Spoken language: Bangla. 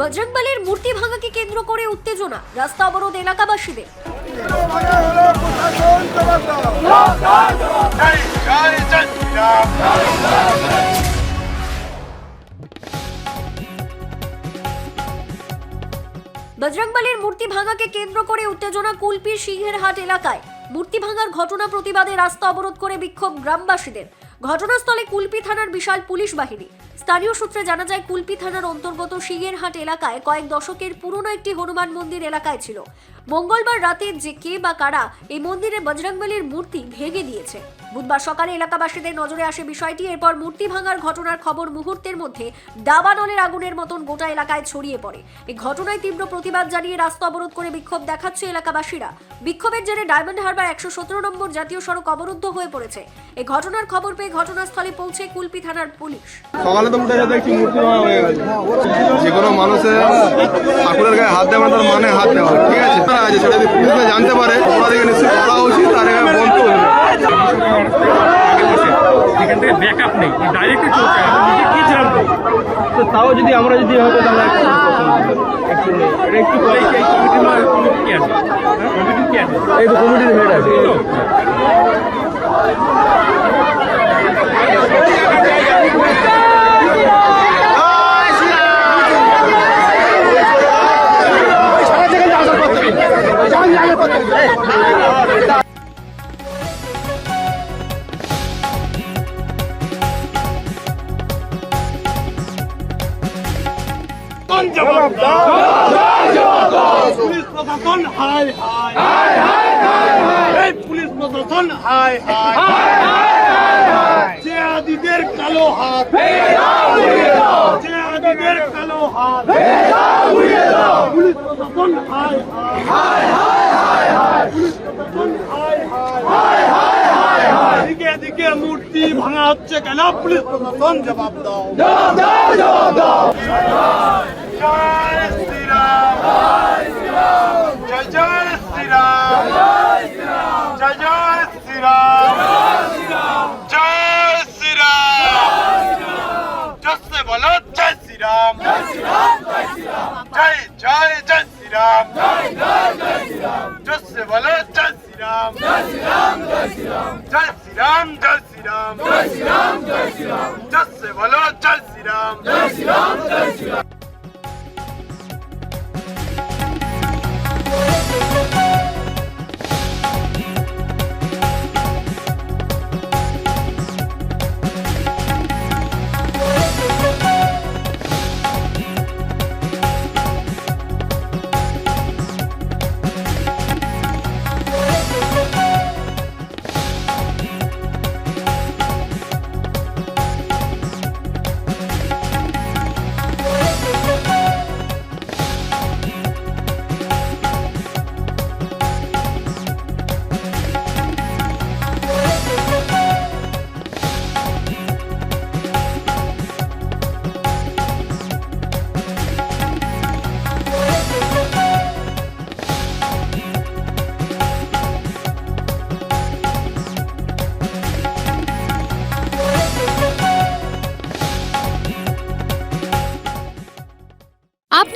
বজরংবলীর মূর্তি ভাঙাকে কেন্দ্র করে উত্তেজনা, রাস্তা অবরোধ এলাকাবাসীদের। বজরংবলীর মূর্তি ভাঙাকে কেন্দ্র করে উত্তেজনা কুলপি সিংহের হাট এলাকায়। মূর্তি ভাঙার ঘটনা প্রতিবাদে রাস্তা অবরোধ করে বিক্ষোভ গ্রামবাসীদের। ঘটনাস্থলে কুলপি থানার বিশাল পুলিশ বাহিনী। স্থানীয় সূত্রে জানা যায়, কুলপি থানার অন্তর্গত সিংয়েরহাট এলাকায় কয়েক দশকের পুরনো একটি হনুমান মন্দির এলাকায় ছিল। মঙ্গলবার রাতে যে কে বা কারা এই মন্দিরে বজরংবলীর মূর্তি ভেঙে দিয়েছে। বুধবার সকালে এলাকাবাসীদের নজরে আসে বিষয়টি, এরপর মূর্তি ভাঙার ঘটনার খবর মুহূর্তের মধ্যে দাবানলের আগুনের মতন গোটা এলাকায় ছড়িয়ে পড়ে। এই ঘটনায় তীব্র প্রতিবাদ জানিয়ে রাস্তা অবরোধ করে বিক্ষোভ দেখাচ্ছে এলাকাবাসীরা। বিক্ষোভের জেরে ডায়মন্ড হারবার একশো সতেরো নম্বর জাতীয় সড়ক অবরুদ্ধ হয়ে পড়েছে। এই ঘটনার খবর পেয়ে ঘটনাস্থলে পৌঁছে কুলপি থানার পুলিশ। সকালে তো উঠে দেখছি মূর্তি ভাঙা হয়ে গেছে। যে কোনো মানুষের ঠাকুরের গায়ে হাত দেওয়া তার মানে হাত দেওয়া। ঠিক আছে? তারা আছে সেটা যদি পুলিশে জানতে পারে দিকে নিশ্চয়ই করা উচিত তার এখানে বন্ধ হয়ে এখান থেকে ব্যাকআপ নেই ডাইরেক্ট চলছে কি জানব? তো তাও যদি আমরা যদি হয়তো তাহলে একটু কমিটি আছে? কমিটি কি আছে? এই তো কমিটির হেড আছে এই তো? পুলিশ প্রশাসন হাই হাই পুলিশ প্রশাসন হাই হাই যে আদিদের কালো হাত যে আদিদের কালো হাত পুলিশ প্রশাসন হাই হাই পুলিশ প্রশাসন হাই হাই দিকে দিকে মূর্তি ভাঙা হচ্ছে কেন পুলিশ প্রশাসন জবাব দাও জয় শ্রীরাম জয় জয় শ্রীরাম জয় জয় শ্রীরাম জয় শ্রীরাম জসে বলো জয় শ্রীরাম জয় জয় জয় শ্রীরাম জসে বলো জয় শ্রীরাম জয় শ্রীরাম জয় শ্রীরাম জসে